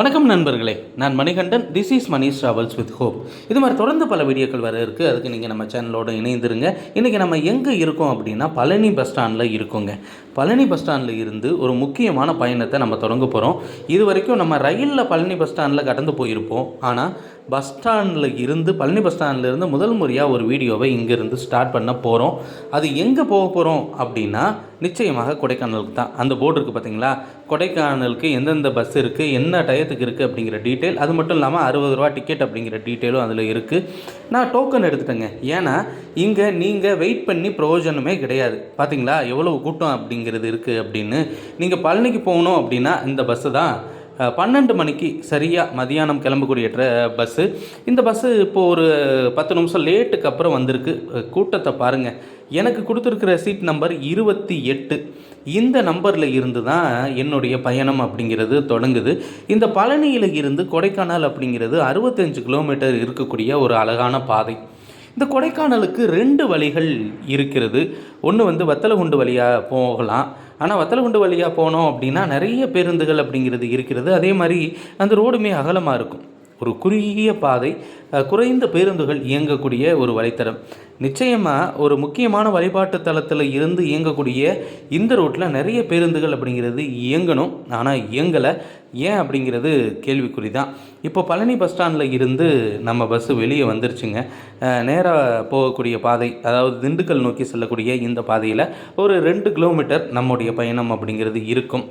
வணக்கம் நண்பர்களே. நான் Manikandan. This is Manish travels with hope இது மாதிரி தொடர்ந்து பல வீடியோக்கள் வர இருக்குது அதுக்கு நீங்கள் நம்ம சேனலோடு இணைந்துருங்க. இன்றைக்கி நம்ம எங்கே இருக்கோம் அப்படின்னா பழனி பஸ் ஸ்டாண்டில் இருக்கோங்க. பழனி பஸ் ஸ்டாண்டில் இருந்து ஒரு முக்கியமான பயணத்தை நம்ம தொடங்க போகிறோம் இது வரைக்கும் நம்ம ரயிலில் பழனி பஸ் ஸ்டாண்டில் கடந்து போயிருப்போம். ஆனால் பஸ் ஸ்டாண்டில் இருந்து பழனி பஸ் ஸ்டாண்டில் இருந்து முதல் முறையாக ஒரு வீடியோவை இங்கேருந்து ஸ்டார்ட் பண்ண போகிறோம் அது எங்கே போக போகிறோம் அப்படின்னா நிச்சயமாக கொடைக்கானலுக்கு தான். அந்த போர்டு இருக்குது பார்த்தீங்களா கொடைக்கானலுக்கு எந்தெந்த பஸ் இருக்குது என்ன டயத்துக்கு இருக்குது அப்படிங்கிற டீட்டெயில் அது மட்டும் இல்லாமல் அறுபது ரூபா டிக்கெட் அப்படிங்கிற டீட்டெயிலும் அதில் இருக்குது நான் டோக்கன் எடுத்துட்டேங்க. ஏன்னா இங்கே நீங்கள் வெயிட் பண்ணி பிரயோஜனமே கிடையாது. பார்த்தீங்களா எவ்வளோ கூட்டம் அப்படிங்கிறது இருக்குது அப்படின்னு நீங்கள் பழனிக்கு போகணும் அப்படின்னா இந்த பஸ்ஸு தான். பன்னெண்டு மணிக்கு சரியாக மதியானம் கிளம்பக்கூடிய பஸ்ஸு இந்த பஸ்ஸு இப்போ ஒரு பத்து நிமிஷம் லேட்டுக்கு அப்புறம் வந்திருக்கு. கூட்டத்தை பாருங்கள் எனக்கு கொடுத்துருக்கிற சீட் நம்பர் இருபத்தி எட்டு. இந்த நம்பரில் இருந்து தான் என்னுடைய பயணம் அப்படிங்கிறது தொடங்குது. இந்த பழனியில் இருந்து கொடைக்கானல் அப்படிங்கிறது அறுபத்தஞ்சு கிலோமீட்டர் இருக்கக்கூடிய ஒரு அழகான பாதை. இந்த கொடைக்கானலுக்கு ரெண்டு வழிகள் இருக்கிறது. ஒன்று வந்து வத்தலகுண்டு வழியாக போகலாம். ஆனால் வத்தலகுண்டு வழியாக போனோம் அப்படின்னா நிறைய பேருந்துகள் அப்படிங்கிறது இருக்கிறது. அதே மாதிரி அந்த ரோடுமே அகலமாக இருக்கும். ஒரு குறுகிய பாதை குறைந்த பேருந்துகள் இயங்கக்கூடிய ஒரு வழித்தடம். நிச்சயமாக ஒரு முக்கியமான வழிபாட்டு தலத்தில் இருந்து இயங்கக்கூடிய இந்த ரோட்டில் நிறைய பேருந்துகள் அப்படிங்கிறது இயங்கணும். ஆனால் இயங்கலை. ஏன் அப்படிங்கிறது கேள்விக்குறி தான் இப்போ பழனி பஸ் ஸ்டாண்டில் இருந்து நம்ம பஸ்ஸு வெளியே வந்துருச்சுங்க. நேராக போகக்கூடிய பாதை அதாவது திண்டுக்கல் நோக்கி செல்லக்கூடிய இந்த பாதையில் ஒரு ரெண்டு கிலோமீட்டர் நம்முடைய பயணம் அப்படிங்கிறது இருக்கும்.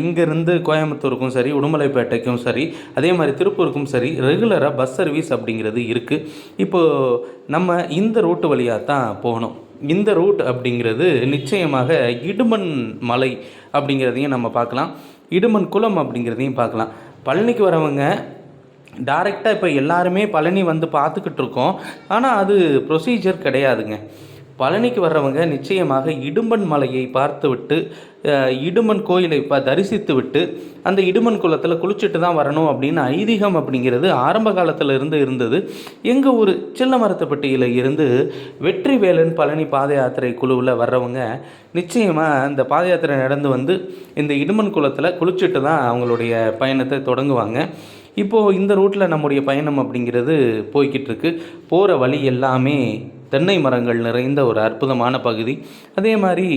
இங்கேருந்து கோயம்புத்தூருக்கும் சரி உடுமலைப்பேட்டைக்கும் சரி அதே மாதிரி திருப்பூருக்கும் சரி ரெகுலராக பஸ் சர்வீஸ் அப்படிங்கிறது இருக்குது இப்போது நம்ம இந்த ரூட்டு வழியாக தான் போகணும். இந்த ரூட் அப்படிங்கிறது நிச்சயமாக இடுமன் மலை அப்படிங்கிறதையும் நம்ம பார்க்கலாம். இடுமன் குளம் அப்படிங்கிறதையும் பார்க்கலாம். பழனிக்கு வரவங்க டைரெக்டாக இப்போ எல்லாருமே பழனி வந்து பார்த்துக்கிட்டு இருக்கோம். ஆனால் அது ப்ரொசீஜர் கிடையாதுங்க. பழனிக்கு வர்றவங்க நிச்சயமாக இடும்பன் மலையை பார்த்துவிட்டு இடுமன் கோயிலை ப தரிசித்து விட்டு அந்த இடுமன் குளத்தில் குளிச்சுட்டு தான் வரணும் அப்படின்னு ஐதீகம் அப்படிங்கிறது ஆரம்ப காலத்தில் இருந்து இருந்தது. எங்கள் ஊர் சில்லமரத்தப்பட்டியில் இருந்து வெற்றிவேலன் பழனி பாத யாத்திரை குழுவில் வர்றவங்க நிச்சயமாக இந்த பாத யாத்திரை நடந்து வந்து இந்த இடுமன் குளத்தில் குளிச்சுட்டு தான் அவங்களுடைய பயணத்தை தொடங்குவாங்க. இப்போது இந்த ரூட்டில் நம்முடைய பயணம் அப்படிங்கிறது போய்கிட்டு இருக்கு. போகிற வழி எல்லாமே தென்னை மரங்கள் நிறைந்த ஒரு அற்புதமான பகுதி. அதே மாதிரி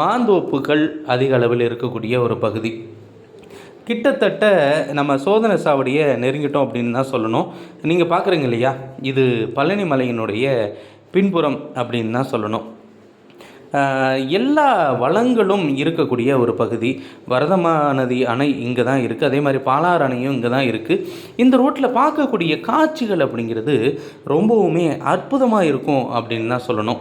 மாந்தோப்புகள் அதிக அளவில் இருக்கக்கூடிய ஒரு பகுதி. கிட்டத்தட்ட நம்ம சோதனை சாவடியை நெருங்கிட்டோம் அப்படின்னு தான் சொல்லணும். நீங்கள் பார்க்குறீங்க இல்லையா? இது பழனி மலையினுடைய பின்புறம் அப்படின்னு தான் சொல்லணும். எல்லா வளங்களும் இருக்கக்கூடிய ஒரு பகுதி. வரதமா நதி அணை இங்கே தான் இருக்குது அதே மாதிரி பாலாறு அணையும் இங்கே தான் இருக்குது இந்த ரோட்டில் பார்க்கக்கூடிய காட்சிகள் அப்படிங்கிறது ரொம்பவுமே அற்புதமாக இருக்கும் அப்படின்னு தான் சொல்லணும்.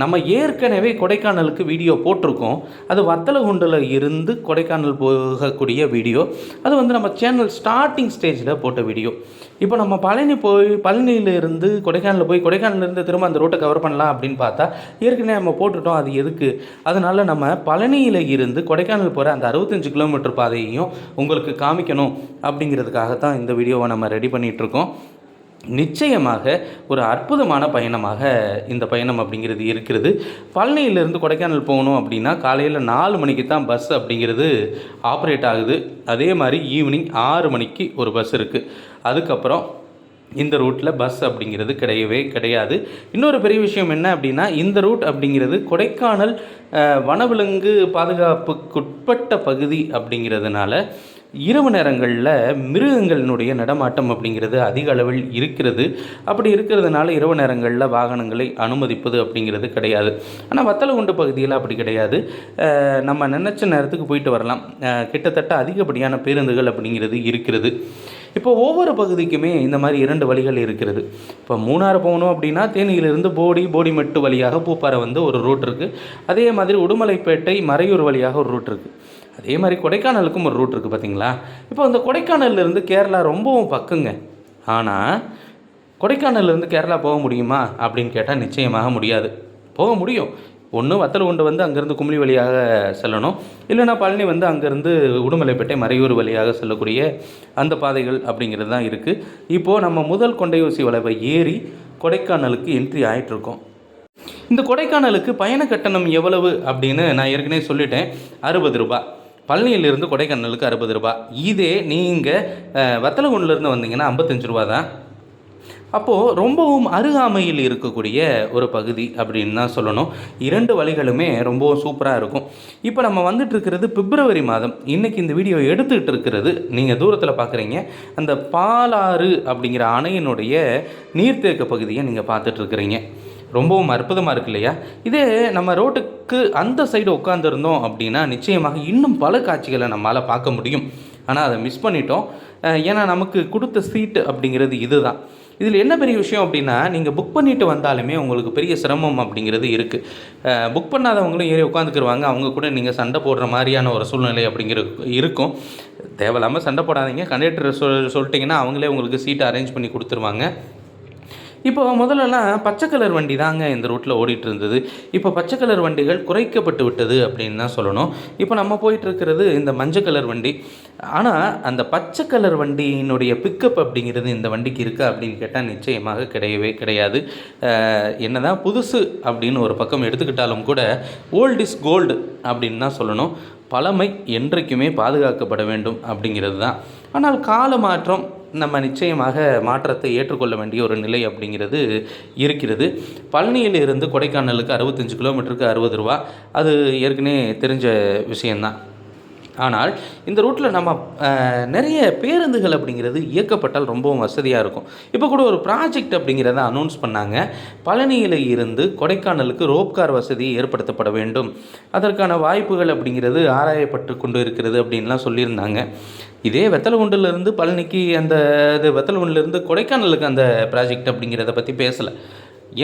நம்ம ஏற்கனவே கொடைக்கானலுக்கு வீடியோ போட்டிருக்கோம். அது வத்தலகுண்டில் இருந்து கொடைக்கானல் போகக்கூடிய வீடியோ. அது வந்து நம்ம சேனல் ஸ்டார்டிங் ஸ்டேஜில் போட்ட வீடியோ. இப்போ நம்ம பழனி போய் பழனியில இருந்து கொடைக்கானல் போய் கொடைக்கானல்ல இருந்து திரும்ப அந்த ரூட்டை கவர் பண்ணலாம் அப்படின்னு பார்த்தா ஏற்கனவே நம்ம போட்டுட்டோம் அது எதுக்கு? அதனால் நம்ம பழனியில் இருந்து கொடைக்கானல் போகிற அந்த அறுபத்தஞ்சு கிலோமீட்டர் பாதையையும் உங்களுக்கு காமிக்கணும் அப்படிங்கிறதுக்காக தான் இந்த வீடியோவை நம்ம ரெடி பண்ணிகிட்ருக்கோம் நிச்சயமாக ஒரு அற்புதமான பயணமாக இந்த பயணம் அப்படிங்கிறது இருக்கிறது. பழனியிலேருந்து கொடைக்கானல் போகணும் அப்படின்னா காலையில் நாலு மணிக்கு தான் பஸ் அப்படிங்கிறது ஆப்ரேட் ஆகுது. அதே மாதிரி ஈவினிங் ஆறு மணிக்கு ஒரு பஸ் இருக்குது அதுக்கப்புறம் இந்த ரூட்டில் பஸ் அப்படிங்கிறது கிடையவே கிடையாது. இன்னொரு பெரிய விஷயம் என்ன அப்படின்னா இந்த ரூட் அப்படிங்கிறது கொடைக்கானல் வனவிலங்கு பாதுகாப்புக்குட்பட்ட பகுதி அப்படிங்கிறதுனால இரவு நேரங்களில் மிருகங்களினுடைய நடமாட்டம் அப்படிங்கிறது அதிக அளவில் இருக்கிறது. அப்படி இருக்கிறதுனால இரவு நேரங்களில் வாகனங்களை அனுமதிப்பது அப்படிங்கிறது கிடையாது. ஆனால் வத்தலகுண்டு பகுதியில் அப்படி கிடையாது. நம்ம நினச்ச நேரத்துக்கு போயிட்டு வரலாம். கிட்டத்தட்ட அதிகப்படியான பேருந்துகள் அப்படிங்கிறது இருக்கிறது. இப்போ ஒவ்வொரு பகுதிக்குமே இந்த மாதிரி இரண்டு வழிகள் இருக்கிறது. இப்போ மூணாறு போகணும் அப்படின்னா தேனியிலிருந்து போடி போடிமெட்டு வழியாக பூப்பாறை வந்து ஒரு ரூட் இருக்குது அதே மாதிரி உடுமலைப்பேட்டை மறையூர் வழியாக ஒரு ரூட் இருக்குது அதே மாதிரி கொடைக்கானலுக்கும் ஒரு ரூட் இருக்குது பார்த்தீங்களா இப்போ அந்த கொடைக்கானல்ல இருந்து கேரளா ரொம்பவும் பக்குங்க. ஆனால் கொடைக்கானல்லேருந்து கேரளா போக முடியுமா? அப்படின்னு கேட்டால் நிச்சயமாக முடியாது. போக முடியும். ஒன்று வத்தலகுண்டு வந்து அங்கேருந்து குமிழி வழியாக செல்லணும். இல்லைனா பழனி வந்து அங்கேருந்து உடுமலைப்பேட்டை மறையூர் வழியாக செல்லக்கூடிய அந்த பாதைகள் அப்படிங்கிறது தான் இருக்குது இப்போது நம்ம முதல் கொண்டையூசி வளைவை ஏறி கொடைக்கானலுக்கு என்ட்ரி ஆயிட்டிருக்கோம். இந்த கொடைக்கானலுக்கு பயண கட்டணம் எவ்வளவு அப்படின்னு நான் ஏற்கனவே சொல்லிட்டேன். அறுபது ரூபாய். பழனியிலிருந்து கொடைக்கானலுக்கு அறுபது ரூபா. இதே நீங்கள் வத்தலகுண்டிலேருந்து வந்தீங்கன்னா ஐம்பத்தஞ்சு ரூபா தான். அப்போது ரொம்பவும் அருகாமையில் இருக்கக்கூடிய ஒரு பகுதி அப்படின்னு தான் சொல்லணும். இரண்டு வழிகளுமே ரொம்பவும் சூப்பராக இருக்கும். இப்போ நம்ம வந்துட்டு இருக்கிறது பிப்ரவரி மாதம். இன்றைக்கி இந்த வீடியோ எடுத்துக்கிட்டு இருக்கிறது நீங்கள் தூரத்தில் பார்க்குறீங்க அந்த பாலாறு அப்படிங்கிற அணையினுடைய நீர்த்தேக்க பகுதியை நீங்கள் பார்த்துட்ருக்குறீங்க ரொம்பவும் அற்புதமாக இருக்கு இல்லையா? இதே நம்ம ரோட்டுக்கு அந்த சைடு உட்காந்துருந்தோம் அப்படின்னா நிச்சயமாக இன்னும் பல காட்சிகளை நம்மளால் பார்க்க முடியும். ஆனால் அதை மிஸ் பண்ணிட்டோம். ஏன்னா நமக்கு கொடுத்த சீட்டு அப்படிங்கிறது இதுதான். இதில் என்ன பெரிய விஷயம் அப்படின்னா நீங்கள் புக் பண்ணிட்டு வந்தாலுமே உங்களுக்கு பெரிய சிரமம் அப்படிங்கிறது இருக்குது புக் பண்ணாதவங்களும் ஏறி உட்காந்துக்குருவாங்க அவங்க கூட நீங்கள் சண்டை போடுற மாதிரியான ஒரு சூழ்நிலை அப்படிங்கிற இருக்கும். தேவையில்லாமல் சண்டை போடாதீங்க. கண்டக்டர் சொல் சொல்லிட்டிங்கன்னா அவங்களே உங்களுக்கு சீட்டை அரேஞ்ச் பண்ணி கொடுத்துருவாங்க. இப்போ முதல்லலாம் பச்சை கலர் வண்டி தாங்க இந்த ரூட்டில் ஓடிட்டு இருந்தது இப்போ பச்சை கலர் வண்டிகள் குறைக்கப்பட்டு விட்டது அப்படின்னு தான் சொல்லணும். இப்போ நம்ம போயிட்டுருக்கிறது இந்த மஞ்சள் கலர் வண்டி. ஆனால் அந்த பச்சை கலர் வண்டியினுடைய பிக்கப் அப்படிங்கிறது இந்த வண்டிக்கு இருக்கா அப்படின்னு கேட்டால் நிச்சயமாக கிடையவே கிடையாது. என்ன தான் புதுசு அப்படின்னு ஒரு பக்கம் எடுத்துக்கிட்டாலும் கூட ஓல்ட் இஸ் கோல்டு அப்படின்னு தான் சொல்லணும். பழமை என்றைக்குமே பாதுகாக்கப்பட வேண்டும் அப்படிங்கிறது தான். ஆனால் கால மாற்றம் நம்ம நிச்சயமாக மாற்றத்தை ஏற்றுக்கொள்ள வேண்டிய ஒரு நிலை அப்படிங்கிறது இருக்கிறது. பழனியில் இருந்து கொடைக்கானலுக்கு அறுபத்தஞ்சு கிலோமீட்டருக்கு அறுபது ரூபா. அது ஏற்கனவே தெரிஞ்ச விஷயந்தான் ஆனால் இந்த ரூட்டில் நம்ம நிறைய பேருந்துகள் அப்படிங்கிறது இயக்கப்பட்டால் ரொம்பவும் வசதியாக இருக்கும். இப்போ கூட ஒரு ப்ராஜெக்ட் அப்படிங்கிறத அனௌன்ஸ் பண்ணாங்க. பழனியில் இருந்து கொடைக்கானலுக்கு ரோப் கார் வசதி ஏற்படுத்தப்பட வேண்டும். அதற்கான வாய்ப்புகள் அப்படிங்கிறது ஆராயப்பட்டு கொண்டு இருக்கிறது அப்படின்லாம் சொல்லியிருந்தாங்க. இதே வெத்தலகுண்டிலிருந்து பழனிக்கு அந்த இது வெத்தலகுண்டிலிருந்து கொடைக்கானலுக்கு அந்த ப்ராஜெக்ட் அப்படிங்கிறத பற்றி பேசலை.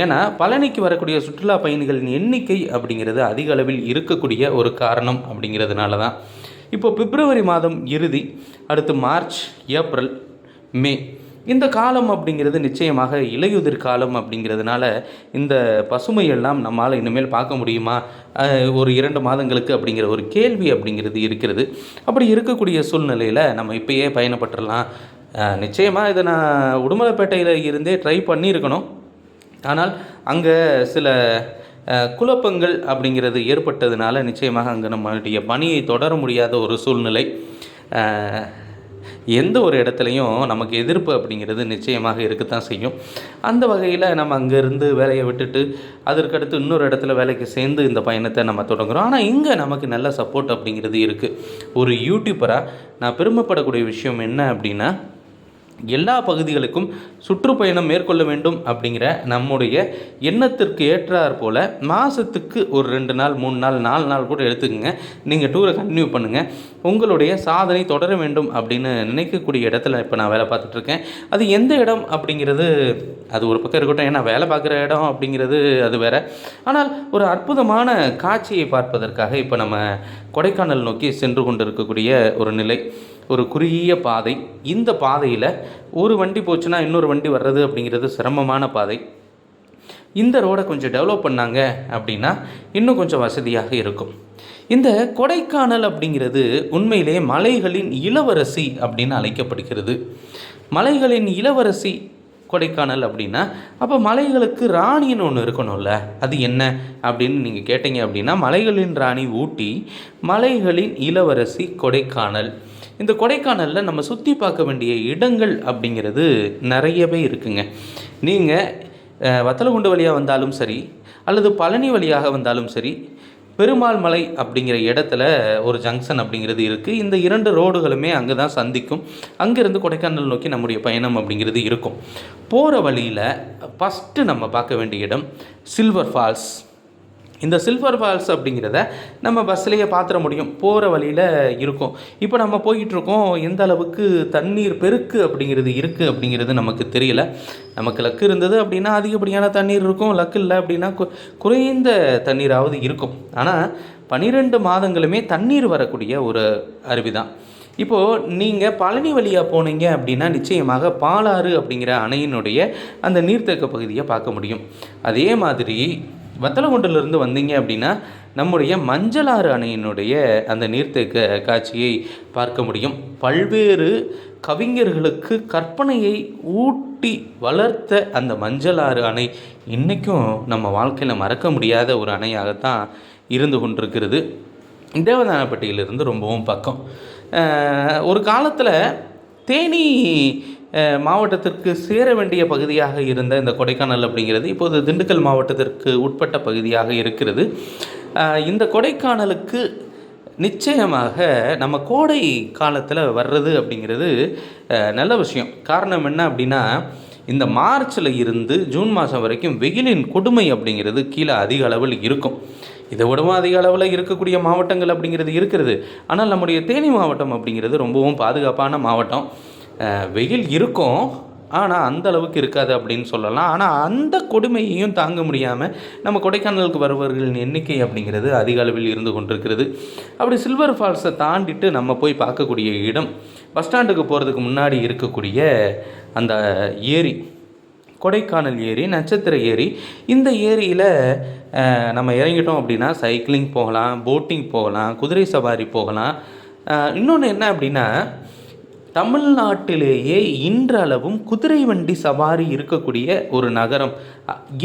ஏன்னா பழனிக்கு வரக்கூடிய சுற்றுலா பயணிகளின் எண்ணிக்கை அப்படிங்கிறது அதிக அளவில் இருக்கக்கூடிய ஒரு காரணம் அப்படிங்கிறதுனால தான் இப்போ பிப்ரவரி மாதம் இறுதி அடுத்து மார்ச் ஏப்ரல் மே இந்த காலம் அப்படிங்கிறது நிச்சயமாக இலையுதிர் காலம் அப்படிங்கிறதுனால இந்த பசுமையெல்லாம் நம்மால் இனிமேல் பார்க்க முடியுமா? ஒரு இரண்டு மாதங்களுக்கு அப்படிங்கிற ஒரு கேள்வி அப்படிங்கிறது இருக்கிறது. அப்படி இருக்கக்கூடிய சூழ்நிலையில் நம்ம இப்பயே பயணப்பட்டுடலாம் நிச்சயமாக இதை நான் உடுமலைப்பேட்டையில் இருந்தே ட்ரை பண்ணியிருக்கணும். ஆனால் அங்கே சில குழப்பங்கள் அப்படிங்கிறது ஏற்பட்டதுனால நிச்சயமாக அங்கே நம்மளுடைய பணியை தொடர முடியாத ஒரு சூழ்நிலை. எந்த ஒரு இடத்துலையும் நமக்கு எதிர்ப்பு அப்படிங்கிறது நிச்சயமாக இருக்கத்தான் செய்யும். அந்த வகையில் நம்ம அங்கேருந்து வேலையை விட்டுட்டு அதற்கடுத்து இன்னொரு இடத்துல வேலைக்கு சேர்ந்து இந்த பயணத்தை நம்ம தொடங்குகிறோம் ஆனால் இங்கே நமக்கு நல்ல சப்போர்ட் அப்படிங்கிறது இருக்குது ஒரு யூடியூபராக நான் பெருமைப்படக்கூடிய விஷயம் என்ன அப்படின்னா எல்லா பகுதிகளுக்கும் சுற்றுப்பயணம் மேற்கொள்ள வேண்டும் அப்படிங்கிற நம்முடைய எண்ணத்திற்கு ஏற்றாற் போல் மாதத்துக்கு ஒரு ரெண்டு நாள் மூணு நாள் நாலு நாள் கூட எடுத்துக்கங்க. நீங்கள் டூரை கண்டினியூ பண்ணுங்கள் உங்களுடைய சாதனை தொடர வேண்டும் அப்படின்னு நினைக்கக்கூடிய இடத்துல இப்போ நான் வேலை பார்த்துட்ருக்கேன் அது எந்த இடம் அப்படிங்கிறது அது ஒரு பக்கம் இருக்கட்டும். ஏன்னா வேலை பார்க்குற இடம் அப்படிங்கிறது அது வேற. ஆனால் ஒரு அற்புதமான காட்சியை பார்ப்பதற்காக இப்போ நம்ம கொடைக்கானல் நோக்கி சென்று கொண்டு இருக்கக்கூடிய ஒரு நிலை. ஒரு குறுகிய பாதை. இந்த பாதையில் ஒரு வண்டி போச்சுன்னா இன்னொரு வண்டி வர்றது அப்படிங்கிறது சிரமமான பாதை. இந்த ரோடை கொஞ்சம் டெவலப் பண்ணாங்க அப்படின்னா இன்னும் கொஞ்சம் வசதியாக இருக்கும். இந்த கொடைக்கானல் அப்படிங்கிறது உண்மையிலே மலைகளின் இளவரசி அப்படின்னு அழைக்கப்படுகிறது. மலைகளின் இளவரசி கொடைக்கானல் அப்படின்னா அப்போ மலைகளுக்கு ராணின்னு ஒன்று இருக்கணும்ல அது என்ன அப்படின்னு நீங்கள் கேட்டீங்க அப்படின்னா மலைகளின் ராணி ஊட்டி மலைகளின் இளவரசி கொடைக்கானல். இந்த கொடைக்கானலில் நம்ம சுற்றி பார்க்க வேண்டிய இடங்கள் அப்படிங்கிறது நிறையவே இருக்குங்க. நீங்கள் வத்தலகுண்டு வழியாக வந்தாலும் சரி அல்லது பழனி வழியாக வந்தாலும் சரி பெருமாள் மலை அப்படிங்கிற இடத்துல ஒரு ஜங்ஷன் அப்படிங்கிறது இருக்குது இந்த இரண்டு ரோடுகளுமே அங்கே தான் சந்திக்கும். அங்கேருந்து கொடைக்கானல் நோக்கி நம்முடைய பயணம் அப்படிங்கிறது இருக்கும். போகிற வழியில் ஃபஸ்ட்டு நம்ம பார்க்க வேண்டிய இடம் சில்வர் ஃபால்ஸ் இந்த சில்வர் ஃபால்ஸ் அப்படிங்கிறத நம்ம பஸ்லேயே பார்த்துட முடியும். போகிற வழியில் இருக்கும். இப்போ நம்ம போய்கிட்டு இருக்கோம் எந்த அளவுக்கு தண்ணீர் பெருக்கு அப்படிங்கிறது இருக்குது அப்படிங்கிறது நமக்கு தெரியல. நமக்கு லக்கு இருந்தது அப்படின்னா அதிகப்படியான தண்ணீர் இருக்கும். லக்கு இல்லை அப்படின்னா கு- குறைந்த தண்ணீராவது இருக்கும். ஆனால் பன்னிரெண்டு மாதங்களுமே தண்ணீர் வரக்கூடிய ஒரு அருவி தான் இப்போது நீங்கள் பழனி வழியாக போனீங்க அப்படின்னா நிச்சயமாக பாலாறு அப்படிங்கிற அணையினுடைய அந்த நீர்த்தேக்க பகுதியை பார்க்க முடியும். அதே மாதிரி வத்தலகுண்டிலிருந்து வந்தீங்க அப்படின்னா நம்முடைய மஞ்சளாறு அணையினுடைய அந்த நீர்த்தேக்க காட்சியை பார்க்க முடியும். பல்வேறு கவிஞர்களுக்கு கற்பனையை ஊட்டி வளர்த்த அந்த மஞ்சளாறு அணை இன்றைக்கும் நம்ம வாழ்க்கையில் மறக்க முடியாத ஒரு அணையாகத்தான் இருந்து கொண்டிருக்கிறது. தேவதானப்பட்டியிலிருந்து ரொம்பவும் பக்கம். ஒரு காலத்தில் தேனி மாவட்டத்திற்கு சேர வேண்டிய பகுதியாக இருந்த இந்த கொடைக்கானல் அப்படிங்கிறது இப்போது திண்டுக்கல் மாவட்டத்திற்கு உட்பட்ட பகுதியாக இருக்கிறது. இந்த கொடைக்கானலுக்கு நிச்சயமாக நம்ம கோடை காலத்தில் வர்றது அப்படிங்கிறது நல்ல விஷயம். காரணம் என்ன அப்படின்னா இந்த மார்ச்சில் இருந்து ஜூன் மாதம் வரைக்கும் வெயிலின் கொடுமை அப்படிங்கிறது கீழே அதிக அளவில் இருக்கும். இதை விடவும் அதிக அளவில் இருக்கக்கூடிய மாவட்டங்கள் அப்படிங்கிறது இருக்கிறது. ஆனால் நம்முடைய தேனி மாவட்டம் அப்படிங்கிறது ரொம்பவும் பாதுகாப்பான மாவட்டம். வெயில் இருக்கும். ஆனால் அந்த அளவுக்கு இருக்காது அப்படின்னு சொல்லலாம். ஆனால் அந்த கொடுமையையும் தாங்க முடியாமல் நம்ம கொடைக்கானலுக்கு வருபவர்களின் எண்ணிக்கை அப்படிங்கிறது அதிக அளவில் இருந்து கொண்டிருக்கிறது. அப்படி சில்வர் ஃபால்ஸை தாண்டிட்டு நம்ம போய் பார்க்கக்கூடிய இடம் பஸ் ஸ்டாண்டுக்கு போகிறதுக்கு முன்னாடி இருக்கக்கூடிய அந்த ஏரி கொடைக்கானல் ஏரி நட்சத்திர ஏரி இந்த ஏரியில் நம்ம இறங்கிட்டோம் அப்படின்னா சைக்கிளிங் போகலாம் போட்டிங் போகலாம் குதிரை சவாரி போகலாம். இன்னொன்று என்ன அப்படின்னா தமிழ்நாட்டிலேயே இன்றளவும் குதிரை வண்டி சவாரி இருக்கக்கூடிய ஒரு நகரம்.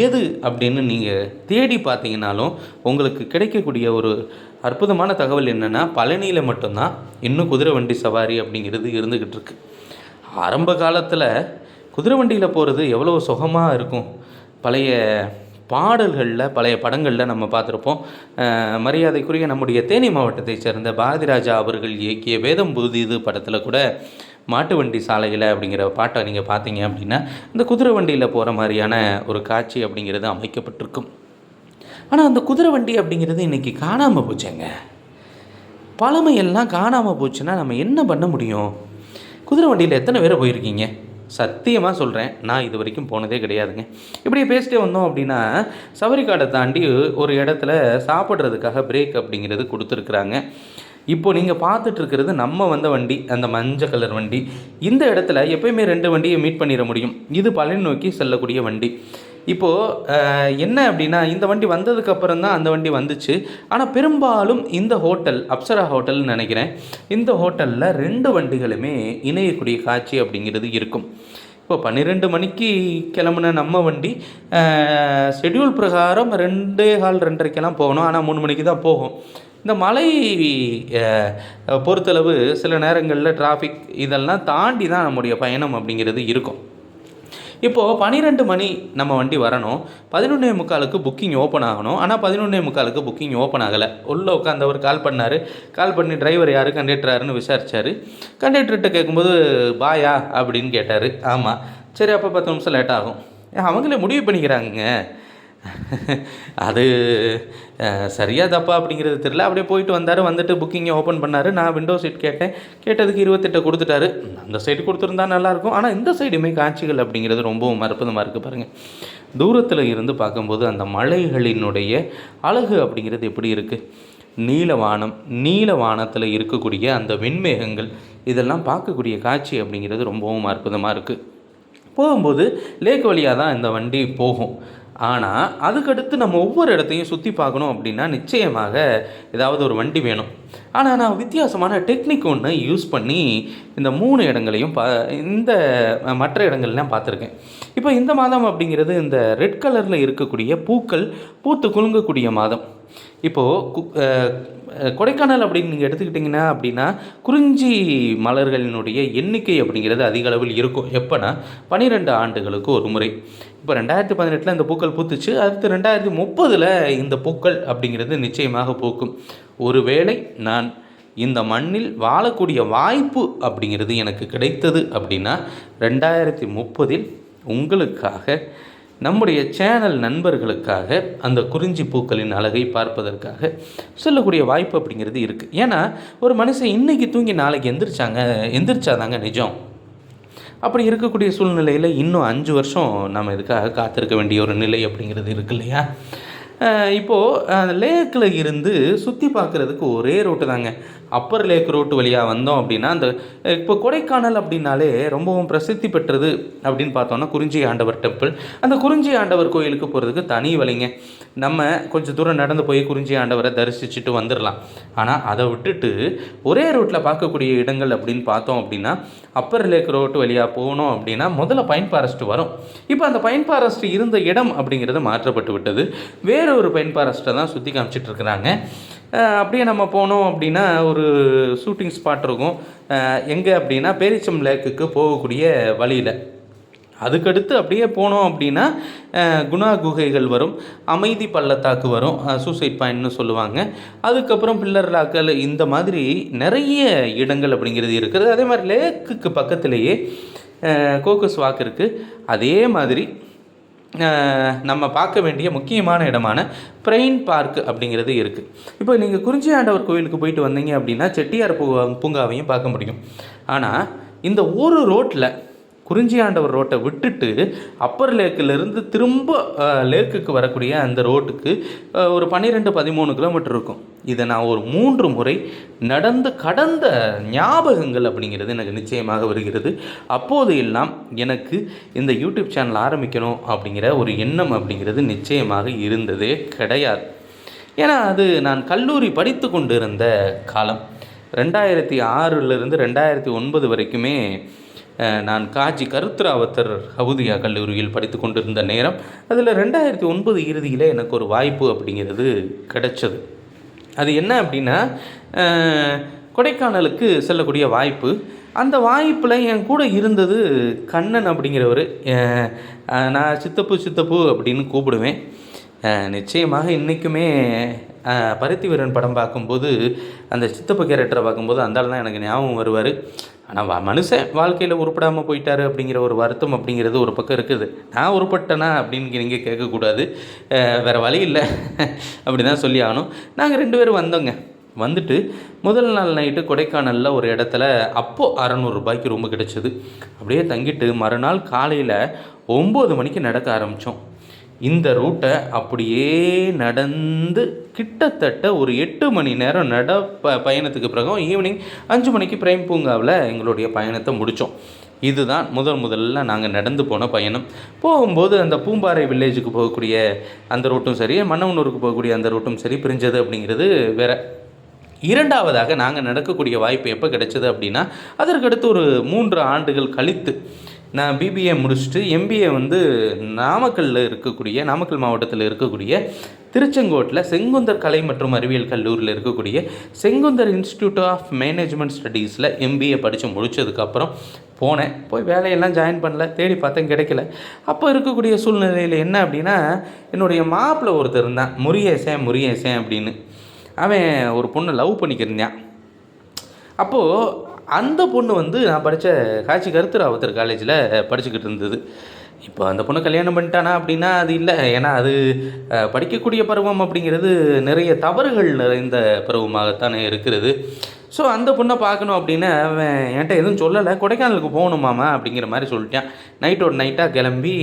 எது அப்படின்னு நீங்கள் தேடி பார்த்தீங்கனாலும் உங்களுக்கு கிடைக்கக்கூடிய ஒரு அற்புதமான தகவல் என்னென்னா பழனியில் மட்டும்தான் இன்னும் குதிரை வண்டி சவாரி அப்படிங்கிறது இருந்துக்கிட்டு இருக்கு. ஆரம்ப காலத்தில் குதிரை வண்டியில் போகிறது எவ்வளோ சுகமாக இருக்கும். பழைய பாடல்களில் பழைய படங்களில் நம்ம பார்த்துருப்போம். மரியாதைக்குரிய நம்முடைய தேனி மாவட்டத்தைச் சேர்ந்த பாரதிராஜா அவர்கள் இயக்கிய வேதம் புதிது படத்தில் கூட மாட்டு வண்டி சாலையில் அப்படிங்கிற பாட்டை நீங்கள் பார்த்தீங்க அப்படின்னா இந்த குதிரை வண்டியில் போகிற மாதிரியான ஒரு காட்சி அப்படிங்கிறது அமைக்கப்பட்டிருக்கும். ஆனால் அந்த குதிரை வண்டி அப்படிங்கிறது இன்றைக்கி காணாமல் போச்சேங்க. பழமையெல்லாம் காணாமல் போச்சுன்னா நம்ம என்ன பண்ண முடியும்? குதிரை வண்டியில் எத்தனை பேர் போயிருக்கீங்க? சத்தியமாக சொல்கிறேன் நான் இது வரைக்கும் போனதே கிடையாதுங்க. இப்படியே பேசிட்டே வந்தோம் அப்படின்னா சவரிக்காடை தாண்டி ஒரு இடத்துல சாப்பிட்றதுக்காக பிரேக் அப்படிங்கிறது கொடுத்துருக்குறாங்க. இப்போ நீங்கள் பார்த்துட்டு இருக்கிறது நம்ம வந்த வண்டி அந்த மஞ்சள் கலர் வண்டி. இந்த இடத்துல எப்பயுமே ரெண்டு வண்டியை மீட் பண்ணிட முடியும். இது பழனி நோக்கி செல்லக்கூடிய வண்டி. இப்போது என்ன அப்படின்னா இந்த வண்டி வந்ததுக்கப்புறம் தான் அந்த வண்டி வந்துச்சு. ஆனால் பெரும்பாலும் இந்த ஹோட்டல் அப்சரா ஹோட்டல்னு நினைக்கிறேன் இந்த ஹோட்டலில் ரெண்டு வண்டிகளுமே இணையக்கூடிய காட்சி அப்படிங்கிறது இருக்கும். இப்போ பன்னிரெண்டு மணிக்கு கிளம்புன நம்ம வண்டி ஷெட்யூல் பிரகாரம் ரெண்டே கால் ரெண்டரைக்கெல்லாம் போகணும். ஆனால் மூணு மணிக்கு தான் போகும். இந்த மலை பொறுத்தளவு சில நேரங்களில் டிராஃபிக் இதெல்லாம் தாண்டி தான் நம்முடைய பயணம் அப்படிங்கிறது இருக்கும். இப்போது பன்னிரெண்டு மணி நம்ம வண்டி வரணும். பதினொன்னே முக்காலுக்கு புக்கிங் ஓப்பன் ஆகணும். ஆனால் பதினொன்னே முக்காலுக்கு புக்கிங் ஓப்பன் ஆகலை. உள்ளே உட்காந்தவர் கால் பண்ணார். கால் பண்ணி டிரைவர் யார் கண்டக்டராருன்னு விசாரிச்சார். கண்டக்டர்கிட்ட கேட்கும்போது பாயா அப்படின்னு கேட்டார். ஆமாம் சரி அப்போ பத்து நிமிஷம் லேட் ஆகும். ஏன் அவங்களே முடிவு பண்ணிக்கிறாங்க அது சரியாக தப்பா அப்படிங்கிறது தெரியல. அப்படியே போயிட்டு வந்தார். வந்துட்டு புக்கிங்கை ஓப்பன் பண்ணார். நான் விண்டோ சீட் கேட்டேன். கேட்டதுக்கு இருபத்தெட்டு கொடுத்துட்டாரு. அந்த சைடு கொடுத்துருந்தா நல்லாயிருக்கும் ஆனால் இந்த சைடுமே காட்சிகள் அப்படிங்கிறது ரொம்பவும் அற்புதமாக இருக்குது பாருங்கள் தூரத்தில் இருந்து பார்க்கும்போது அந்த மலைகளினுடைய அழகு அப்படிங்கிறது எப்படி இருக்குது நீலவானம் நீல வானத்தில் இருக்கக்கூடிய அந்த வெண்மேகங்கள் இதெல்லாம் பார்க்கக்கூடிய காட்சி அப்படிங்கிறது ரொம்பவும் அற்புதமாக இருக்குது போகும்போது லேக் வழியாக தான் இந்த வண்டி போகும். ஆனால் அதுக்கடுத்து நம்ம ஒவ்வொரு இடத்தையும் சுற்றி பார்க்கணும் அப்படின்னா நிச்சயமாக ஏதாவது ஒரு வண்டி வேணும். ஆனால் நான் வித்தியாசமான டெக்னிக் ஒன்று யூஸ் பண்ணி இந்த மூணு இடங்களையும் பா இந்த மற்ற இடங்கள்லாம் பார்த்துருக்கேன். இப்போ இந்த மாதம் அப்படிங்கிறது இந்த ரெட் கலரில் இருக்கக்கூடிய பூக்கள் பூத்து குலுங்கக்கூடிய மாதம். இப்போது கொடைக்கானல் அப்படின்னு நீங்கள் எடுத்துக்கிட்டிங்கன்னா அப்படின்னா குறிஞ்சி மலர்களினுடைய எண்ணிக்கை அப்படிங்கிறது அதிக அளவில் இருக்கும். எப்போனா பனிரெண்டு ஆண்டுகளுக்கு ஒரு முறை. இப்போ ரெண்டாயிரத்தி பதினெட்டில் இந்த பூக்கள் பூத்துச்சு அடுத்து ரெண்டாயிரத்தி முப்பதில் இந்த பூக்கள் அப்படிங்கிறது நிச்சயமாக பூக்கும். ஒருவேளை நான் இந்த மண்ணில் வாழக்கூடிய வாய்ப்பு அப்படிங்கிறது எனக்கு கிடைத்தது அப்படின்னா ரெண்டாயிரத்தி முப்பதில் உங்களுக்காக நம்முடைய சேனல் நண்பர்களுக்காக அந்த குறிஞ்சி பூக்களின் அழகை பார்ப்பதற்காக சொல்லக்கூடிய வாய்ப்பு அப்படிங்கிறது இருக்குது ஏன்னா ஒரு மனுஷன் இன்னைக்கு தூங்கி நாளைக்கு எந்திரிச்சாங்க எந்திரிச்சாதாங்க நிஜம். அப்படி இருக்கக்கூடிய சூழ்நிலையில் இன்னும் அஞ்சு வருஷம் நம்ம இதுக்காக காத்திருக்க வேண்டிய ஒரு நிலை அப்படிங்கிறது இருக்கு இல்லையா? இப்போது இப்போது லேக்கில் இருந்து சுற்றி பார்க்குறதுக்கு ஒரே ரோட்டு தாங்க. அப்பர் லேக் ரோட்டு வழியாக வந்தோம் அப்படின்னா அந்த இப்போ கொடைக்கானல் அப்படின்னாலே ரொம்பவும் பிரசித்தி பெற்றது அப்படின்னு பார்த்தோன்னா குறிஞ்சி ஆண்டவர் டெம்பிள் அந்த குறிஞ்சி ஆண்டவர் கோயிலுக்கு போகிறதுக்கு தனி வழிங்க. நம்ம கொஞ்சம் தூரம் நடந்து போய் குறிஞ்சி ஆண்டவரை தரிசிச்சுட்டு வந்துடலாம் ஆனால் அதை விட்டுட்டு ஒரே ரோட்டில் பார்க்கக்கூடிய இடங்கள் அப்படின்னு பார்த்தோம் அப்படின்னா அப்பர் லேக் ரோட்டு வழியாக போனோம் அப்படின்னா முதல்ல பைன் ஃபாரஸ்ட் வரும். இப்போ அந்த பைன் ஃபாரஸ்ட் இருந்த இடம் அப்படிங்கிறது மாற்றப்பட்டு விட்டது. வேறு ஒரு பைன் ஃபாரஸ்ட்டை தான் சுற்றி காமிச்சிட்டு இருக்கிறாங்க அப்படியே நம்ம போனோம் அப்படின்னா ஒரு ஷூட்டிங் ஸ்பாட் இருக்கும். எங்கே அப்படின்னா பேரிச்சம் லேக்குக்கு போகக்கூடிய வழியில். அதுக்கடுத்து அப்படியே போனோம் அப்படின்னா குணா குகைகள் வரும். அமைதி பள்ளத்தாக்கு வரும். சூசைட் பாயிண்ட்னு சொல்லுவாங்க. அதுக்கப்புறம் பில்லர் லாக்கல் இந்த மாதிரி நிறைய இடங்கள் அப்படிங்கிறது இருக்குது. அதே மாதிரி லேக்குக்கு பக்கத்திலேயே கோக்கஸ் வாக் இருக்குது அதே மாதிரி நம்ம பார்க்க வேண்டிய முக்கியமான இடமான பிரெயின் பார்க் அப்படிங்கிறது இருக்குது இப்போ நீங்கள் குறிஞ்சி ஆண்டவர் கோயிலுக்கு போயிட்டு வந்தீங்க அப்படின்னா செட்டியார் பூ பூங்காவையும் பார்க்க முடியும். ஆனால் இந்த ஒரு ரோட்டில் குறிஞ்சியாண்டவர் ரோட்டை விட்டுட்டு அப்பர் லேக்கிலிருந்து திரும்ப லேக்குக்கு வரக்கூடிய அந்த ரோட்டுக்கு ஒரு பன்னிரெண்டு பதிமூணு கிலோமீட்டர் இருக்கும். இதை நான் ஒரு மூன்று முறை நடந்து கடந்த ஞாபகங்கள் அப்படிங்கிறது எனக்கு நிச்சயமாக வருகிறது. அப்போது எல்லாம் எனக்கு இந்த யூடியூப் சேனல் ஆரம்பிக்கணும் அப்படிங்கிற ஒரு எண்ணம் அப்படிங்கிறது நிச்சயமாக இருந்ததே கிடையாது. ஏன்னா அது நான் கல்லூரி படித்து கொண்டிருந்த காலம். ரெண்டாயிரத்தி ஆறிலிருந்து ரெண்டாயிரத்தி ஒன்பது வரைக்குமே நான் காஜி கருத்துராவத்தர் ஹவுதியா கல்லூரியில் படித்து கொண்டிருந்த நேரம் அதில் ரெண்டாயிரத்தி ஒன்பது இறுதியில் எனக்கு ஒரு வாய்ப்பு அப்படிங்கிறது கிடைச்சது. அது என்ன அப்படின்னா கொடைக்கானலுக்கு செல்லக்கூடிய வாய்ப்பு. அந்த வாய்ப்பில் என் கூட இருந்தது கண்ணன் அப்படிங்கிறவர். நான் சித்தப்பு சித்தப்பு அப்படின்னு கூப்பிடுவேன். நிச்சயமாக இன்றைக்குமே பருத்தி வீரன் படம் பார்க்கும்போது அந்த சித்தப்பு கேரக்டரை பார்க்கும்போது அந்த தான் எனக்கு ஞாபகம் வருவார். ஆனால் மனுஷன் வாழ்க்கையில் உருப்படாமல் போயிட்டாரு அப்படிங்கிற ஒரு வருத்தம் அப்படிங்கிறது ஒரு பக்கம் இருக்குது. நான் உருப்பட்டேனா அப்படின்னு நீங்கள் கேட்கக்கூடாது. வேறு வழி இல்லை. அப்படி தான் சொல்லி ஆகணும். நாங்கள் ரெண்டு பேரும் வந்தோங்க. வந்துட்டு முதல் நாள் நைட்டு கொடைக்கானலில் ஒரு இடத்துல அப்போது அறநூறுபாய்க்கு ரொம்ப கிடச்சிது. அப்படியே தங்கிட்டு மறுநாள் காலையில் ஒம்பது மணிக்கு நடக்க ஆரம்பித்தோம் இந்த ரூட்டை அப்படியே நடந்து கிட்டத்தட்ட ஒரு எட்டு மணி நேரம் நட ப பயணத்துக்கு பிறகு ஈவினிங் அஞ்சு மணிக்கு பிரேம் பூங்காவில் எங்களுடைய பயணத்தை முடித்தோம். இதுதான் முதல் முதல்ல நாங்கள் நடந்து போன பயணம். போகும்போது அந்த பூம்பாறை வில்லேஜுக்கு போகக்கூடிய அந்த ரூட்டும் சரி மன்னவனூருக்கு போகக்கூடிய அந்த ரூட்டும் சரி பிரிஞ்சது அப்படிங்கிறது வேற. இரண்டாவதாக நாங்கள் நடக்கக்கூடிய வாய்ப்பு எப்போ கிடைச்சது அப்படின்னா அதற்கடுத்து ஒரு மூன்று ஆண்டுகள் கழித்து நான் பிபிஏ முடிச்சுட்டு எம்பிஏ வந்து நாமக்கல்லில் இருக்கக்கூடிய நாமக்கல் மாவட்டத்தில் இருக்கக்கூடிய திருச்செங்கோட்டில் செங்குந்தர் கலை மற்றும் அறிவியல் கல்லூரியில் இருக்கக்கூடிய செங்குந்தர் இன்ஸ்டிடியூட் ஆஃப் மேனேஜ்மெண்ட் ஸ்டடீஸில் எம்பிஏ படித்து முடித்ததுக்கப்புறம் போனேன். போய் வேலையெல்லாம் ஜாயின் பண்ணல. தேடி பார்த்தேன் கிடைக்கல. அப்போ இருக்கக்கூடிய சூழ்நிலையில் என்ன அப்படின்னா என்னுடைய மாப்பிள்ளை ஒருத்தர் இருந்தான். முரியேசேன் முரியேசேன் அப்படின்னு. அவன் ஒரு பொண்ணை லவ் பண்ணிக்கிருந்தான் அப்போது அந்த பொண்ணு வந்து நான் படித்த காட்சி கருத்துராவத்தர் காலேஜில் படிச்சுக்கிட்டு இருந்தது. இப்போ அந்த பொண்ணு கல்யாணம் பண்ணிட்டானா அப்படின்னா அது இல்லை. ஏன்னா அது படிக்கக்கூடிய பருவம் அப்படிங்கிறது நிறைய தவறுகள் நிறைந்த பருவமாகத்தானே இருக்கிறது. ஸோ அந்த பொண்ணை பார்க்கணும் அப்படின்னு அவன் என்கிட்ட எதுவும் சொல்லலை. கொடைக்கானலுக்கு போகணுமாமா அப்படிங்கிற மாதிரி சொல்லிட்டான். நைட்டோட நைட்டாக கிளம்பி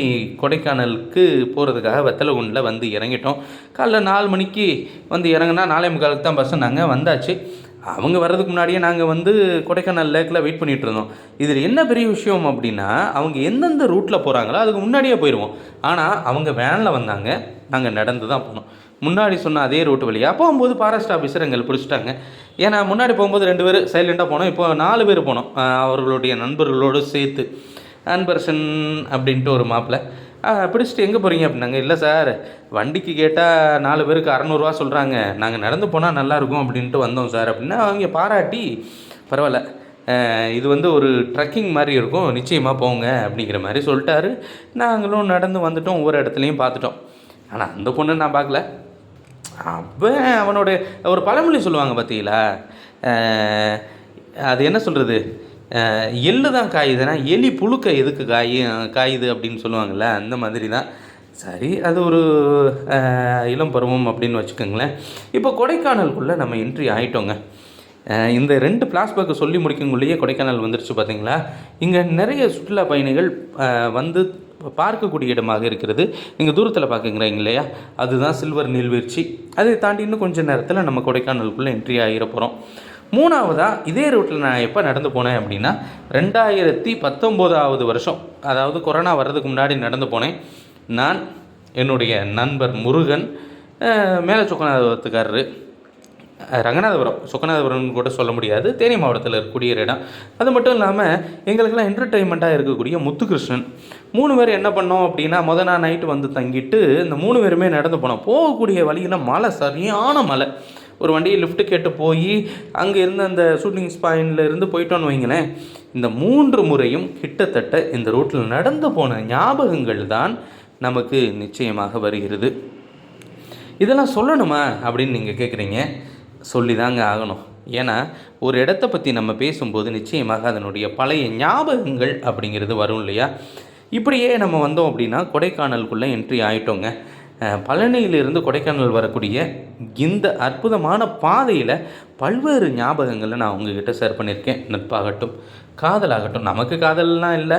கொடைக்கானலுக்கு போகிறதுக்காக வெத்தலகுண்டில் வந்து இறங்கிட்டோம். காலைல நாலு மணிக்கு வந்து இறங்குனா நாலே முக்காலுக்கு தான் பஸ் நாங்கள் வந்தாச்சு. அவங்க வர்றதுக்கு முன்னாடியே நாங்கள் வந்து கொடைக்கானல் லேக்கில் வெயிட் பண்ணிகிட்டு இருந்தோம் இதில் என்ன பெரிய விஷயம் அப்படின்னா அவங்க எந்தெந்த ரூட்டில் போகிறாங்களோ அதுக்கு முன்னாடியே போயிடுவோம் ஆனால் அவங்க வேனில் வந்தாங்க. நாங்கள் நடந்து தான் போனோம். முன்னாடி சொன்ன அதே ரூட்டு வழியாக போகும்போது ஃபாரஸ்ட் ஆஃபீஸர் எங்களை பிடிச்சிட்டாங்க. ஏன்னா முன்னாடி போகும்போது ரெண்டு பேர் சைலண்ட்டாக போனோம். இப்போ நாலு பேர் போனோம். அவர்களுடைய நண்பர்களோடு சேர்த்து. அன்பர்சன் அப்படின்ட்டு ஒரு மாப்பிள்ளை பிடிச்சிட்டு எங்கே போகிறீங்க அப்படின்னாங்க இல்லை சார் வண்டிக்கு கேட்டால் நாலு பேருக்கு அறநூறுவா சொல்கிறாங்க நாங்கள் நடந்து போனால் நல்லாயிருக்கும் அப்படின்ட்டு வந்தோம் சார். அப்படின்னா அவங்க பாராட்டி. பரவாயில்ல. இது வந்து ஒரு ட்ரக்கிங் மாதிரி இருக்கும். நிச்சயமாக போங்க அப்படிங்கிற மாதிரி சொல்லிட்டாரு. நாங்களும் நடந்து வந்துட்டோம் ஒவ்வொரு இடத்துலையும் பார்த்துட்டோம். ஆனால் அந்த பொண்ணு நான் பார்க்கல. அவன் அவனோட ஒரு பழமொழி சொல்லுவாங்க பார்த்தீங்களா அது என்ன சொல்கிறது எள்ளு தான் காயுதுன்னா எலி புழுக்க எதுக்கு காய் காயுது அப்படின்னு சொல்லுவாங்கள்ல அந்த மாதிரி தான். சரி அது ஒரு இளம் பருவம் அப்படின்னு வச்சுக்கோங்களேன். இப்போ கொடைக்கானலுக்குள்ளே நம்ம என்ட்ரி ஆகிட்டோங்க இந்த ரெண்டு ஃப்ளாஷ்பேக்கை சொல்லி முடிக்கக்குள்ளேயே கொடைக்கானல் வந்துருச்சு பார்த்தீங்களா இங்கே நிறைய சுற்றுலா பயணிகள் வந்து பார்க்கக்கூடிய இடமாக இருக்கிறது. நீங்கள் தூரத்தில் பார்க்குறீங்க இல்லையா? அதுதான் சில்வர் நீர்வீழ்ச்சி. அதை தாண்டி இன்னும் கொஞ்சம் நேரத்தில் நம்ம கொடைக்கானலுக்குள்ளே என்ட்ரி ஆகிற போகிறோம் மூணாவதாக இதே ரூட்டில் நான் எப்போ நடந்து போனேன் அப்படின்னா ரெண்டாயிரத்தி பத்தொம்போதாவது வருஷம் அதாவது கொரோனா வர்றதுக்கு முன்னாடி நடந்து போனேன். நான் என்னுடைய நண்பர் முருகன் மேலே சொக்கநாதத்துக்காரரு ரங்கநாதபுரம் சொக்கநாதபுரம்னு கூட சொல்ல முடியாது. தேனி மாவட்டத்தில் இருக்கக்கூடிய இடம். அது மட்டும் இல்லாமல் எங்களுக்கெல்லாம் என்டர்டெயின்மெண்ட்டாக இருக்கக்கூடிய முத்துகிருஷ்ணன். மூணு பேர் என்ன பண்ணோம் அப்படின்னா முத நாள் நைட்டு வந்து தங்கிட்டு இந்த மூணு பேருமே நடந்து போனோம். போகக்கூடிய வழியில் மழை சரியான மழை ஒரு வண்டியை லிஃப்ட் கேட்டு போய் அங்கே இருந்த அந்த ஷூட்டிங் ஸ்பாயின்ல இருந்து போயிட்டோன்னு வைங்களேன் இந்த மூன்று முறையும் கிட்டத்தட்ட இந்த ரூட்டில் நடந்து போன ஞாபகங்கள் தான் நமக்கு நிச்சயமாக வருகிறது. இதெல்லாம் சொல்லணுமா அப்படின்னு நீங்கள் கேட்குறீங்க சொல்லி தாங்க ஆகணும். ஏன்னா ஒரு இடத்த பற்றி நம்ம பேசும்போது நிச்சயமாக அதனுடைய பழைய ஞாபகங்கள் அப்படிங்கிறது வரும் இல்லையா? இப்படியே நம்ம வந்தோம் அப்படின்னா கொடைக்கானலுக்குள்ளே என்ட்ரி ஆகிட்டோங்க பழனியிலிருந்து கொடைக்கானல் வரக்கூடிய இந்த அற்புதமான பாதையில் பல்வேறு ஞாபகங்களை நான் உங்ககிட்ட ஷேர் பண்ணியிருக்கேன். நட்பாகட்டும் காதலாகட்டும் நமக்கு காதல்லாம் இல்லை.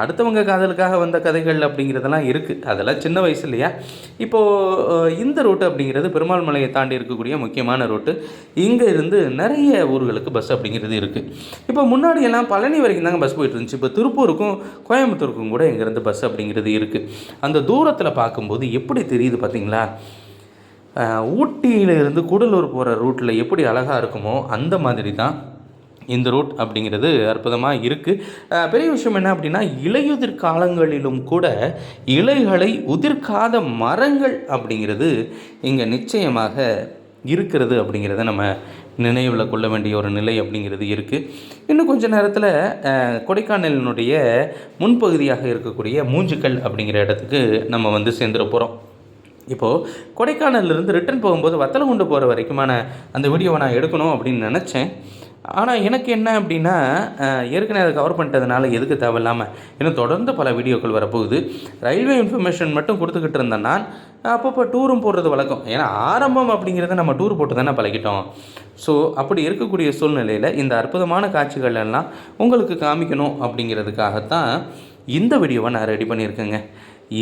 அடுத்தவங்க காதலுக்காக வந்த கதைகள் அப்படிங்கிறதெல்லாம் இருக்குது அதெல்லாம் சின்ன வயசு இல்லையா இப்போது இந்த ரூட்டு அப்படிங்கிறது பெருமாள் மலையை தாண்டி இருக்கக்கூடிய முக்கியமான ரூட்டு இங்கே இருந்து நிறைய ஊர்களுக்கு பஸ் அப்படிங்கிறது இருக்குது இப்போ முன்னாடி எல்லாம் பழனி வரைக்கும் தாங்க பஸ் போயிட்டு இருந்துச்சு. இப்போ திருப்பூருக்கும் கோயம்புத்தூருக்கும் கூட இங்கேருந்து பஸ் அப்படிங்கிறது இருக்குது அந்த தூரத்தில் பார்க்கும்போது எப்படி தெரியுது பார்த்தீங்களா ஊட்டியிலிருந்து கூடலூர் போகிற ரூட்டில் எப்படி அழகாக இருக்குமோ அந்த மாதிரி தான் இந்த ரூட் அப்படிங்கிறது அற்புதமாக இருக்குது பெரிய விஷயம் என்ன அப்படின்னா இலையுதிர் காலங்களிலும் கூட இலைகளை உதிர்க்காத மரங்கள் அப்படிங்கிறது இங்கே நிச்சயமாக இருக்கிறது அப்படிங்கிறத நம்ம நினைவில் கொள்ள வேண்டிய ஒரு நிலை அப்படிங்கிறது இருக்குது இன்னும் கொஞ்ச நேரத்தில் கொடைக்கானலினுடைய முன்பகுதியாக இருக்கக்கூடிய மூஞ்சுக்கல் அப்படிங்கிற இடத்துக்கு நம்ம வந்து சேர்ந்துட போகிறோம் இப்போது கொடைக்கானல்லேருந்து ரிட்டர்ன் போகும்போது வத்தலகுண்டு போகிற வரைக்குமான அந்த வீடியோவை நான் எடுக்கணும் அப்படின்னு நினச்சேன். ஆனால் எனக்கு என்ன அப்படின்னா ஏற்கனவே அதை கவர் பண்ணிட்டதுனால எதுக்கு தேவையில்லாமல் இன்னும் தொடர்ந்து பல வீடியோக்கள் வரப்போகுது. ரயில்வே இன்ஃபர்மேஷன் மட்டும் கொடுத்துக்கிட்டு இருந்தேன் நான். அப்பப்போ டூரும் போடுறது வழக்கம். ஏன்னா ஆரம்பம் அப்படிங்கிறத நம்ம டூர் போட்டு தானே பழகிட்டோம். ஸோ அப்படி இருக்கக்கூடிய சூழ்நிலையில் இந்த அற்புதமான காட்சிகள் எல்லாம் உங்களுக்கு காமிக்கணும் அப்படிங்கிறதுக்காகத்தான் இந்த வீடியோவை நான் ரெடி பண்ணியிருக்கேங்க.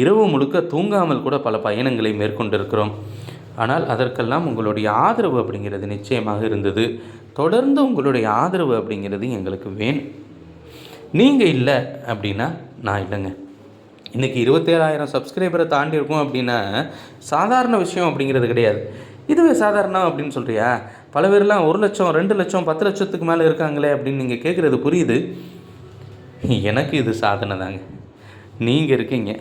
இரவு முழுக்க தூங்காமல் கூட பல பயணங்களை மேற்கொண்டிருக்கிறோம். ஆனால் அதற்கெல்லாம் உங்களுடைய ஆதரவு அப்படிங்கிறது நிச்சயமாக இருந்தது. தொடர்ந்து உங்களுடைய ஆதரவு அப்படிங்கிறது எங்களுக்கு வேணும். நீங்கள் இல்லை அப்படின்னா நான் இல்லைங்க. இன்றைக்கி இருபத்தேழாயிரம் சப்ஸ்கிரைபரை தாண்டி இருக்கோம் அப்படின்னா சாதாரண விஷயம் அப்படிங்கிறது கிடையாது. இதுவே சாதாரணம் அப்படின்னு சொல்கிறியா பல பேர்லாம் ஒரு லட்சம் ரெண்டு லட்சம் பத்து லட்சத்துக்கு மேலே இருக்காங்களே அப்படின்னு நீங்கள் கேட்குறது புரியுது. எனக்கு இது சாதனை தாங்க நீங்கள் இருக்கீங்க.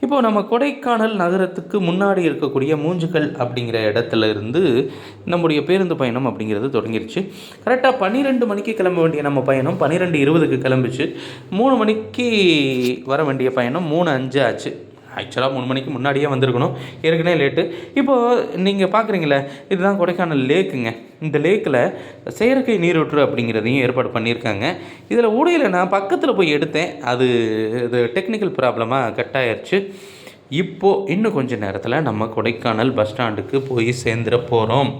இப்போது நம்ம கொடைக்கானல் நகரத்துக்கு முன்னாடி இருக்கக்கூடிய மூஞ்சுக்கல் அப்படிங்கிற இடத்துல இருந்து நம்முடைய பேருந்து பயணம் அப்படிங்கிறது தொடங்கிருச்சு. கரெக்டாக பன்னிரெண்டு மணிக்கு கிளம்ப வேண்டிய நம்ம பயணம் பன்னிரெண்டு இருபதுக்கு கிளம்பிச்சு மூணு மணிக்கு வர வேண்டிய பயணம் மூணு அஞ்சு ஆச்சு. ஆக்சுவலாக மூணு மணிக்கு முன்னாடியே வந்திருக்கணும். ஏற்கனவே லேட்டு இப்போது நீங்கள் பார்க்குறீங்களே இதுதான் கொடைக்கானல் லேக்குங்க இந்த லேக்கில் செயற்கை நீரூற்று அப்படிங்கிறதையும் ஏற்பாடு பண்ணியிருக்காங்க. இதில் ஊடையில் நான் பக்கத்தில் போய் எடுத்தேன். அது இது டெக்னிக்கல் ப்ராப்ளமாக கட் ஆயிடுச்சு இப்போது இன்னும் கொஞ்ச நேரத்தில் நம்ம கொடைக்கானல் பஸ் ஸ்டாண்டுக்கு போய் சேர்ந்துட போகிறோம்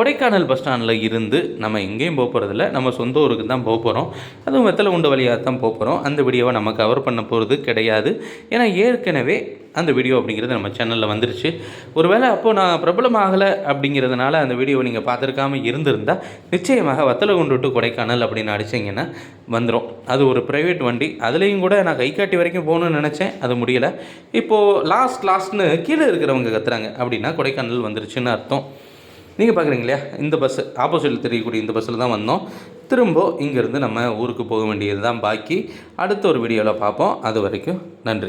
கொடைக்கானல் பஸ் ஸ்டாண்டில் இருந்து நம்ம எங்கேயும் போக போகிறதில்ல நம்ம சொந்த ஊருக்கு தான் போக போகிறோம் அதுவும் வெத்தலை உண்டு வழியாக தான் போக போகிறோம் அந்த வீடியோவை நம்ம கவர் பண்ண போகிறது கிடையாது. ஏன்னா ஏற்கனவே அந்த வீடியோ அப்படிங்கிறது நம்ம சேனலில் வந்துருச்சு. ஒருவேளை அப்போது நான் பிரபலம் ஆகலை அப்படிங்கிறதுனால அந்த வீடியோவை நீங்கள் பார்த்துருக்காம இருந்திருந்தால் நிச்சயமாக வத்தலை கொண்டு விட்டு கொடைக்கானல் அப்படின்னு அடிச்சிங்கன்னா வந்துடும் அது ஒரு ப்ரைவேட் வண்டி. அதுலேயும் கூட நான் கை காட்டி வரைக்கும் போகணும்னு நினச்சேன். அது முடியலை. இப்போது லாஸ்ட் லாஸ்ட்னு கீழே இருக்கிறவங்க கத்துறாங்க அப்படின்னா கொடைக்கானல் வந்துருச்சுன்னு அர்த்தம். நீங்கள் பார்க்குறீங்க இல்லையா? இந்த பஸ்ஸு ஆப்போசிட்டில் தெரியக்கூடிய இந்த பஸ்ஸில் தான் வந்தோம். திரும்ப இங்கேருந்து நம்ம ஊருக்கு போக வேண்டியது தான் பாக்கி. அடுத்த ஒரு வீடியோவில் பார்ப்போம். அது வரைக்கும் நன்றி.